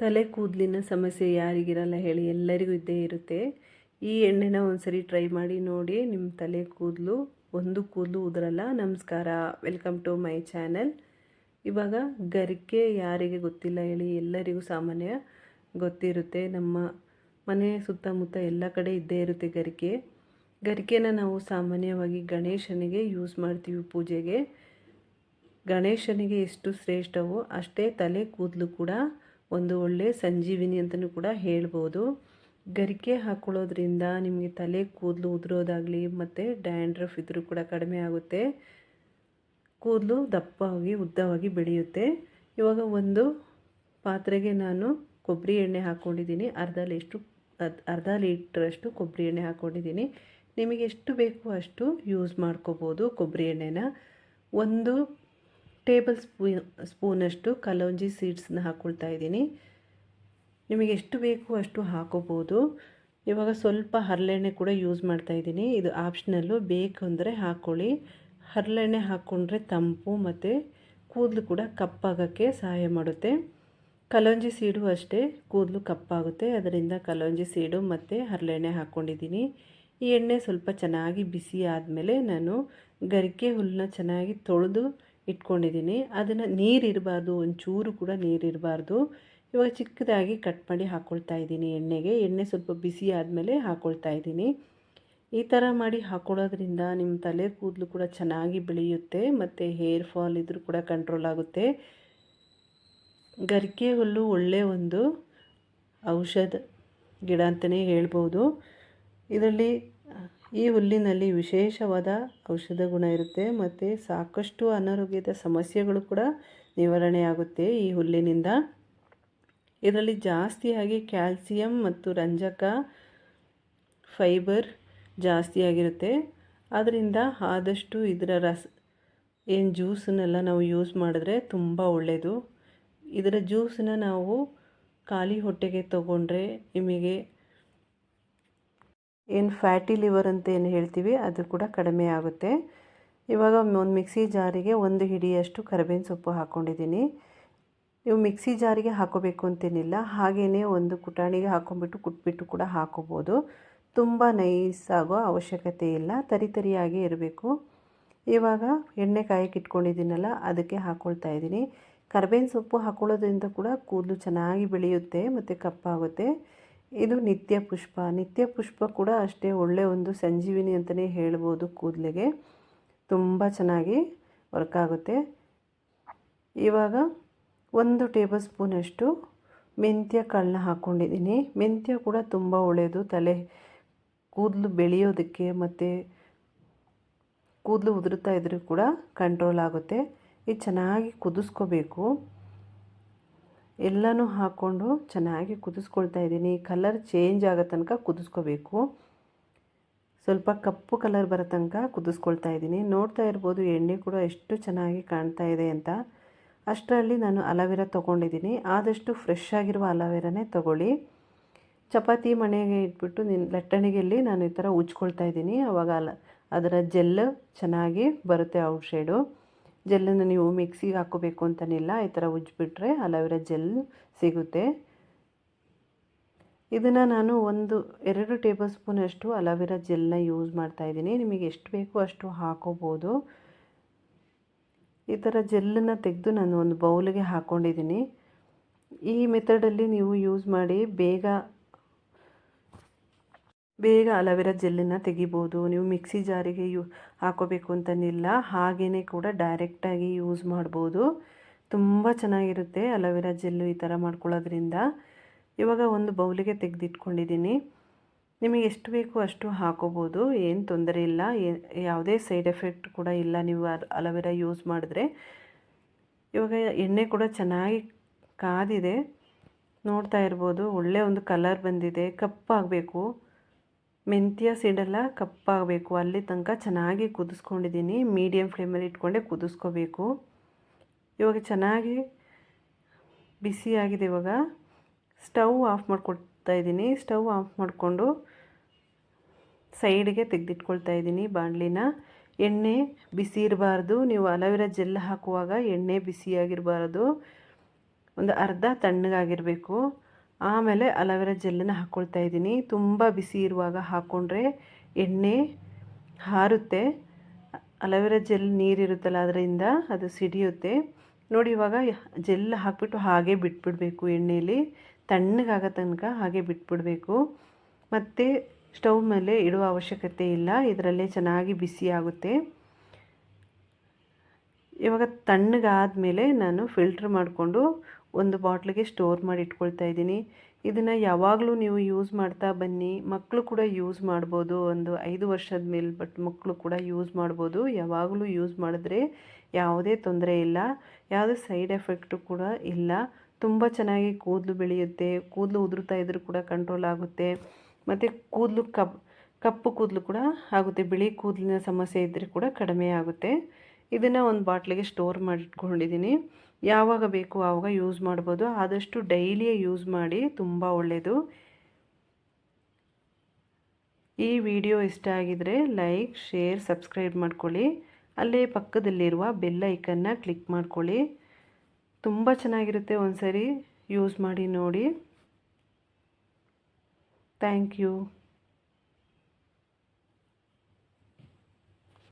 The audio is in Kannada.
ತಲೆ ಕೂದಲಿನ ಸಮಸ್ಯೆ ಯಾರಿಗಿರಲ್ಲ ಹೇಳಿ ಎಲ್ಲರಿಗೂ ಇದ್ದೇ ಇರುತ್ತೆ. ಈ ಎಣ್ಣೆನ ಒಂದ್ಸರಿ ಟ್ರೈ ಮಾಡಿ ನೋಡಿ ನಿಮ್ಮ ತಲೆ ಕೂದಲು, ಒಂದು ಕೂದಲು ಉದುರಲ್ಲ. ನಮಸ್ಕಾರ ವೆಲ್ಕಮ್ ಟು ಮೈ ಚಾನೆಲ್ ಇವಾಗ ಗರಿಕೆ ಯಾರಿಗೆ ಗೊತ್ತಿಲ್ಲ ಹೇಳಿ ಎಲ್ಲರಿಗೂ ಸಾಮಾನ್ಯ ಗೊತ್ತಿರುತ್ತೆ. ನಮ್ಮ ಮನೆ ಸುತ್ತಮುತ್ತ ಎಲ್ಲ ಕಡೆ ಇದ್ದೇ ಇರುತ್ತೆ ಗರಿಕೆ. ಗರಿಕೆನ ನಾವು ಸಾಮಾನ್ಯವಾಗಿ ಗಣೇಶನಿಗೆ ಯೂಸ್ ಮಾಡ್ತೀವಿ ಪೂಜೆಗೆ. ಗಣೇಶನಿಗೆ ಎಷ್ಟು ಶ್ರೇಷ್ಠವೋ ಅಷ್ಟೇ ತಲೆ ಕೂದಲು ಕೂಡ ಒಂದು ಒಳ್ಳೆಯ ಸಂಜೀವಿನಿ ಅಂತಲೂ ಕೂಡ ಹೇಳ್ಬೋದು. ಗರಿಕೆ ಹಾಕ್ಕೊಳ್ಳೋದ್ರಿಂದ ನಿಮಗೆ ತಲೆ ಕೂದಲು ಉದುರೋದಾಗಲಿ ಮತ್ತು ಡ್ಯಾಂಡ್ರಫ್ ಇದ್ರೂ ಕೂಡ ಕಡಿಮೆ ಆಗುತ್ತೆ. ಕೂದಲು ದಪ್ಪವಾಗಿ, ಉದ್ದವಾಗಿ ಬೆಳೆಯುತ್ತೆ. ಇವಾಗ ಒಂದು ಪಾತ್ರೆಗೆ ನಾನು ಕೊಬ್ಬರಿ ಎಣ್ಣೆ ಹಾಕ್ಕೊಂಡಿದ್ದೀನಿ ಅರ್ಧ ಲೀಟ್ರು ಅರ್ಧ ಲೀಟ್ರಷ್ಟು ಕೊಬ್ಬರಿ ಎಣ್ಣೆ ಹಾಕ್ಕೊಂಡಿದ್ದೀನಿ ನಿಮಗೆ ಎಷ್ಟು ಬೇಕು ಅಷ್ಟು ಯೂಸ್ ಮಾಡ್ಕೋಬೋದು ಕೊಬ್ಬರಿ ಎಣ್ಣೆನ. ಒಂದು ಟೇಬಲ್ ಸ್ಪೂನ್, ಸ್ಪೂನಷ್ಟು ಕಲೌಂಜಿ ಸೀಡ್ಸ್ನ ಹಾಕ್ಕೊಳ್ತಾ ಇದ್ದೀನಿ. ನಿಮಗೆ ಎಷ್ಟು ಬೇಕು ಅಷ್ಟು ಹಾಕೋಬೋದು. ಇವಾಗ ಸ್ವಲ್ಪ ಹರಳೆಣ್ಣೆ ಕೂಡ ಯೂಸ್ ಮಾಡ್ತಾ ಇದ್ದೀನಿ. ಇದು ಆಪ್ಷನಲ್ಲು, ಬೇಕು ಅಂದರೆ ಹಾಕ್ಕೊಳ್ಳಿ ಹರಳೆಣ್ಣೆ ಹಾಕ್ಕೊಂಡ್ರೆ ತಂಪು ಮತ್ತು ಕೂದಲು ಕೂಡ ಕಪ್ಪಾಗೋಕ್ಕೆ ಸಹಾಯ ಮಾಡುತ್ತೆ. ಕಲಂಜಿ ಸೀಡು ಅಷ್ಟೇ, ಕೂದಲು ಕಪ್ಪಾಗುತ್ತೆ. ಅದರಿಂದ ಕಲೋಂಜಿ ಸೀಡು ಮತ್ತು ಹರಳೆಣ್ಣೆ ಹಾಕ್ಕೊಂಡಿದ್ದೀನಿ ಈ ಎಣ್ಣೆ ಸ್ವಲ್ಪ ಚೆನ್ನಾಗಿ ಬಿಸಿ ಆದಮೇಲೆ ನಾನು ಗರಿಕೆ ಹುಲ್ಲನ್ನ ಚೆನ್ನಾಗಿ ತೊಳೆದು ಇಟ್ಕೊಂಡಿದ್ದೀನಿ. ಅದನ್ನು ನೀರಿರಬಾರ್ದು, ಒಂಚೂರು ಕೂಡ ನೀರಿರಬಾರ್ದು. ಇವಾಗ ಚಿಕ್ಕದಾಗಿ ಕಟ್ ಮಾಡಿ ಹಾಕ್ಕೊಳ್ತಾ ಇದ್ದೀನಿ ಎಣ್ಣೆಗೆ. ಎಣ್ಣೆ ಸ್ವಲ್ಪ ಬಿಸಿ ಆದಮೇಲೆ ಹಾಕ್ಕೊಳ್ತಾ ಇದ್ದೀನಿ. ಈ ಥರ ಮಾಡಿ ಹಾಕ್ಕೊಳ್ಳೋದ್ರಿಂದ ನಿಮ್ಮ ತಲೆ ಕೂದಲು ಕೂಡ ಚೆನ್ನಾಗಿ ಬೆಳೆಯುತ್ತೆ, ಮತ್ತು ಹೇರ್ ಫಾಲ್ ಇದ್ರೂ ಕೂಡ ಕಂಟ್ರೋಲ್ ಆಗುತ್ತೆ. ಗರಿಕೆ ಹುಲ್ಲು ಒಳ್ಳೆಯ ಒಂದು ಔಷಧ ಗಿಡ ಅಂತಲೇ ಹೇಳ್ಬೋದು. ಇದರಲ್ಲಿ ಈ ಹುಲ್ಲಿನಲ್ಲಿ ವಿಶೇಷವಾದ ಔಷಧ ಗುಣ ಇರುತ್ತೆ ಮತ್ತು ಸಾಕಷ್ಟು ಅನಾರೋಗ್ಯದ ಸಮಸ್ಯೆಗಳು ಕೂಡ ನಿವಾರಣೆ ಆಗುತ್ತೆ ಈ ಹುಲ್ಲಿನಿಂದ. ಇದರಲ್ಲಿ ಜಾಸ್ತಿಯಾಗಿ ಕ್ಯಾಲ್ಸಿಯಂ ಮತ್ತು ರಂಜಕ ಫೈಬರ್ ಜಾಸ್ತಿಯಾಗಿರುತ್ತೆ. ಆದ್ದರಿಂದ ಆದಷ್ಟು ಇದರ ರಸ, ಏನು ಜ್ಯೂಸನ್ನೆಲ್ಲ ನಾವು ಯೂಸ್ ಮಾಡಿದ್ರೆ ತುಂಬ ಒಳ್ಳೆಯದು ಇದರ ಜ್ಯೂಸನ್ನ ನಾವು ಖಾಲಿ ಹೊಟ್ಟೆಗೆ ತಗೊಂಡ್ರೆ ನಿಮಗೆ ಏನು ಫ್ಯಾಟಿ ಲಿವರ್ ಅಂತ ಏನು ಹೇಳ್ತೀವಿ, ಅದು ಕೂಡ ಕಡಿಮೆ ಆಗುತ್ತೆ. ಇವಾಗ ಒಂದು ಮಿಕ್ಸಿ ಜಾರಿಗೆ ಒಂದು ಹಿಡಿಯಷ್ಟು ಕರಿಬೇವಿನ ಸೊಪ್ಪು ಹಾಕ್ಕೊಂಡಿದ್ದೀನಿ ನೀವು ಮಿಕ್ಸಿ ಜಾರಿಗೆ ಹಾಕೋಬೇಕು ಅಂತೇನಿಲ್ಲ ಹಾಗೆಯೇ ಒಂದು ಕುಟಾಣಿಗೆ ಹಾಕೊಂಡ್ಬಿಟ್ಟು ಕುಟ್ಬಿಟ್ಟು ಕೂಡ ಹಾಕೋಬೋದು. ತುಂಬ ನೈಸ್ ಆಗೋ ಅವಶ್ಯಕತೆ ಇಲ್ಲ, ತರಿ ತರಿಯಾಗಿ ಇರಬೇಕು. ಇವಾಗ ಎಣ್ಣೆ ಕಾಯಕ್ಕೆ ಇಟ್ಕೊಂಡಿದ್ದೀನಲ್ಲ, ಅದಕ್ಕೆ ಹಾಕ್ಕೊಳ್ತಾ ಇದ್ದೀನಿ. ಕರ್ಬೇವಿನ ಸೊಪ್ಪು ಹಾಕ್ಕೊಳ್ಳೋದ್ರಿಂದ ಕೂಡ ಕೂದಲು ಚೆನ್ನಾಗಿ ಬೆಳೆಯುತ್ತೆ, ಮತ್ತು ಕಪ್ಪಾಗುತ್ತೆ. ಇದು ನಿತ್ಯ ಪುಷ್ಪ. ನಿತ್ಯ ಪುಷ್ಪ ಕೂಡ ಅಷ್ಟೇ ಒಳ್ಳೆ ಒಂದು ಸಂಜೀವಿನಿ ಅಂತಲೇ ಹೇಳ್ಬೋದು ಕೂದಲಿಗೆ. ತುಂಬ ಚೆನ್ನಾಗಿ ವರ್ಕ್ ಆಗುತ್ತೆ. ಇವಾಗ ಒಂದು ಟೇಬಲ್ ಸ್ಪೂನಷ್ಟು ಮೆಂತ್ಯ ಕಾಳನ್ನ ಹಾಕ್ಕೊಂಡಿದ್ದೀನಿ ಮೆಂತ್ಯ ಕೂಡ ತುಂಬ ಒಳ್ಳೆಯದು. ತಲೆ ಕೂದಲು ಬೆಳೆಯೋದಕ್ಕೆ ಮತ್ತು ಕೂದಲು ಉದುರುತ್ತಾ ಇದ್ರೂ ಕೂಡ ಕಂಟ್ರೋಲ್ ಆಗುತ್ತೆ. ಇದು ಚೆನ್ನಾಗಿ ಕುದಿಸ್ಕೋಬೇಕು. ಎಲ್ಲನೂ ಹಾಕ್ಕೊಂಡು ಚೆನ್ನಾಗಿ ಕುದಿಸ್ಕೊಳ್ತಾ ಇದ್ದೀನಿ. ಕಲರ್ ಚೇಂಜ್ ಆಗೋ ತನಕ ಕುದಿಸ್ಕೋಬೇಕು. ಸ್ವಲ್ಪ ಕಪ್ಪು ಕಲರ್ ಬರೋ ತನಕ ಕುದಿಸ್ಕೊಳ್ತಾ ಇದ್ದೀನಿ. ನೋಡ್ತಾ ಇರ್ಬೋದು, ಎಣ್ಣೆ ಕೂಡ ಎಷ್ಟು ಚೆನ್ನಾಗಿ ಕಾಣ್ತಾ ಇದೆ ಅಂತ. ಅಷ್ಟರಲ್ಲಿ ನಾನು ಅಲವೇರ ತೊಗೊಂಡಿದ್ದೀನಿ. ಆದಷ್ಟು ಫ್ರೆಶ್ ಆಗಿರುವ ಅಲವೇರನೇ ತೊಗೊಳ್ಳಿ. ಚಪಾತಿ ಮಣೆಗೆ ಇಟ್ಬಿಟ್ಟು ನಿನ್ನ ಲಟ್ಟಣಿಗೆಯಲ್ಲಿ ನಾನು ಈ ಥರ ಉಜ್ಕೊಳ್ತಾ ಇದ್ದೀನಿ. ಆವಾಗ ಅಲ್ಲ ಅದರ ಜೆಲ್ ಚೆನ್ನಾಗಿ ಬರುತ್ತೆ ಔಟ್ ಜೆಲ್ಲನ್ನು ನೀವು ಮಿಕ್ಸಿಗೆ ಹಾಕೋಬೇಕು ಅಂತನಿಲ್ಲ, ಈ ಥರ ಉಜ್ಜಿಬಿಟ್ರೆ ಅಲೋವೆರಾ ಜೆಲ್ ಸಿಗುತ್ತೆ. ಇದನ್ನು ನಾನು ಒಂದು ಎರಡು ಟೇಬಲ್ ಸ್ಪೂನಷ್ಟು ಅಲೋವೆರಾ ಜೆಲ್ನ ಯೂಸ್ ಮಾಡ್ತಾಯಿದ್ದೀನಿ ನಿಮಗೆ ಎಷ್ಟು ಬೇಕು ಅಷ್ಟು ಹಾಕೋಬೋದು. ಈ ಥರ ಜೆಲ್ಲನ್ನು ತೆಗೆದು ನಾನು ಒಂದು ಬೌಲಿಗೆ ಹಾಕ್ಕೊಂಡಿದ್ದೀನಿ ಈ ಮೆಥಡಲ್ಲಿ ನೀವು ಯೂಸ್ ಮಾಡಿ ಬೇಗ ಬೇಗ ಅಲವೆರಾ ಜೆಲ್ಲನ್ನು ತೆಗಿಬೋದು. ನೀವು ಮಿಕ್ಸಿ ಜಾರಿಗೆ ಯೂ, ಹಾಕೋಬೇಕು ಅಂತನಿಲ್ಲ. ಹಾಗೆಯೇ ಕೂಡ ಡೈರೆಕ್ಟಾಗಿ ಯೂಸ್ ಮಾಡ್ಬೋದು. ತುಂಬ ಚೆನ್ನಾಗಿರುತ್ತೆ ಅಲವೆರಾ ಜೆಲ್ಲು ಈ ಥರ ಮಾಡ್ಕೊಳ್ಳೋದ್ರಿಂದ. ಇವಾಗ ಒಂದು ಬೌಲಿಗೆ ತೆಗೆದಿಟ್ಕೊಂಡಿದ್ದೀನಿ. ನಿಮಗೆ ಎಷ್ಟು ಬೇಕು ಅಷ್ಟು ಹಾಕೋಬೋದು. ಏನು ತೊಂದರೆ ಇಲ್ಲ. ಯಾವುದೇ ಸೈಡ್ ಎಫೆಕ್ಟ್ ಕೂಡ ಇಲ್ಲ ನೀವು ಅಲವೆರಾ ಯೂಸ್ ಮಾಡಿದ್ರೆ. ಇವಾಗ ಎಣ್ಣೆ ಕೂಡ ಚೆನ್ನಾಗಿ ಕಾದಿದೆ. ನೋಡ್ತಾ ಇರ್ಬೋದು. ಒಳ್ಳೆಯ ಒಂದು ಕಲರ್ ಬಂದಿದೆ. ಕಪ್ಪಾಗಬೇಕು. ಮೆಂತ್ಯ ಸೀಡೆಲ್ಲ ಕಪ್ಪಾಗಬೇಕು. ಅಲ್ಲಿ ತನಕ ಚೆನ್ನಾಗಿ ಕುದಿಸ್ಕೊಂಡಿದ್ದೀನಿ. ಮೀಡಿಯಮ್ ಫ್ಲೇಮಲ್ಲಿ ಇಟ್ಕೊಂಡೆ ಕುದಿಸ್ಕೋಬೇಕು. ಇವಾಗ ಚೆನ್ನಾಗಿ ಬಿಸಿಯಾಗಿದೆ ಇವಾಗ. ಸ್ಟವ್ ಆಫ್ ಮಾಡಿಕೊಡ್ತಾ ಇದ್ದೀನಿ. ಸ್ಟವ್ ಆಫ್ ಮಾಡಿಕೊಂಡು ಸೈಡ್ಗೆ ತೆಗೆದಿಟ್ಕೊಳ್ತಾ ಇದ್ದೀನಿ ಬಾಣಲಿನ. ಎಣ್ಣೆ ಬಿಸಿ ಇರಬಾರ್ದು. ನೀವು ಅಲೋವೆರಾ ಜೆಲ್ ಹಾಕುವಾಗ ಎಣ್ಣೆ ಬಿಸಿಯಾಗಿರಬಾರ್ದು. ಒಂದು ಅರ್ಧ ತಣ್ಣಗಾಗಿರಬೇಕು. ಆಮೇಲೆ ಅಲವೆರಾ ಜೆಲ್ಲನ್ನು ಹಾಕ್ಕೊಳ್ತಾ ಇದ್ದೀನಿ. ತುಂಬ ಬಿಸಿ ಇರುವಾಗ ಹಾಕ್ಕೊಂಡ್ರೆ ಎಣ್ಣೆ ಹಾರುತ್ತೆ. ಅಲವೆರಾ ಜೆಲ್ ನೀರಿರುತ್ತಲ್ಲ ಅದರಿಂದ ಅದು ಸಿಡಿಯುತ್ತೆ. ನೋಡಿ ಇವಾಗ ಜೆಲ್ ಹಾಕಿಬಿಟ್ಟು ಹಾಗೆ ಬಿಟ್ಬಿಡಬೇಕು ಎಣ್ಣೆಯಲ್ಲಿ ತಣ್ಣಗಾಗೋ ತನಕ ಹಾಗೆ ಬಿಟ್ಬಿಡಬೇಕು. ಮತ್ತು ಸ್ಟವ್ ಮೇಲೆ ಇಡುವ ಅವಶ್ಯಕತೆ ಇಲ್ಲ. ಇದರಲ್ಲೇ ಚೆನ್ನಾಗಿ ಬಿಸಿ ಆಗುತ್ತೆ. ಇವಾಗ ತಣ್ಣಗಾದಮೇಲೆ ನಾನು ಫಿಲ್ಟ್ರ್ ಮಾಡಿಕೊಂಡು ಒಂದು ಬಾಟ್ಲಿಗೆ ಸ್ಟೋರ್ ಮಾಡಿ ಇಟ್ಕೊಳ್ತಾ ಇದ್ದೀನಿ. ಇದನ್ನು ಯಾವಾಗಲೂ ನೀವು ಯೂಸ್ ಮಾಡ್ತಾ ಬನ್ನಿ. ಮಕ್ಕಳು ಕೂಡ ಯೂಸ್ ಮಾಡ್ಬೋದು. ಒಂದು ಐದು ವರ್ಷದ ಮೇಲೆ ಬಟ್ ಮಕ್ಕಳು ಕೂಡ ಯೂಸ್ ಮಾಡ್ಬೋದು. ಯಾವಾಗಲೂ ಯೂಸ್ ಮಾಡಿದ್ರೆ ಯಾವುದೇ ತೊಂದರೆ ಇಲ್ಲ. ಯಾವುದೇ ಸೈಡ್ ಎಫೆಕ್ಟು ಕೂಡ ಇಲ್ಲ. ತುಂಬ ಚೆನ್ನಾಗಿ ಕೂದಲು ಬೆಳೆಯುತ್ತೆ. ಕೂದಲು ಉದುರುತ್ತಾ ಇದ್ರೂ ಕೂಡ ಕಂಟ್ರೋಲ್ ಆಗುತ್ತೆ. ಮತ್ತು ಕೂದಲು ಕಪ್, ಕಪ್ಪು ಕೂದಲು ಕೂಡ ಆಗುತ್ತೆ. ಬಿಳಿ ಕೂದಲಿನ ಸಮಸ್ಯೆ ಇದ್ದರೆ ಕೂಡ ಕಡಿಮೆ ಆಗುತ್ತೆ. ಇದನ್ನು ಒಂದು ಬಾಟ್ಲಿಗೆ ಸ್ಟೋರ್ ಮಾಡಿಟ್ಕೊಂಡಿದ್ದೀನಿ ಯಾವಾಗ ಬೇಕು ಆವಾಗ ಯೂಸ್ ಮಾಡ್ಬೋದು. ಆದಷ್ಟು ಡೈಲಿಯೇ ಯೂಸ್ ಮಾಡಿ ತುಂಬ ಒಳ್ಳೆಯದು ಈ ವಿಡಿಯೋ ಇಷ್ಟ ಆಗಿದರೆ ಲೈಕ್ ಶೇರ್ ಸಬ್ಸ್ಕ್ರೈಬ್ ಮಾಡ್ಕೊಳ್ಳಿ. ಅಲ್ಲೇ ಪಕ್ಕದಲ್ಲಿರುವ ಬೆಲ್ ಐಕನ್ನ ಕ್ಲಿಕ್ ಮಾಡ್ಕೊಳ್ಳಿ. ತುಂಬ ಚೆನ್ನಾಗಿರುತ್ತೆ ಒಂದು ಸರಿ ಯೂಸ್ ಮಾಡಿ ನೋಡಿ. Thank you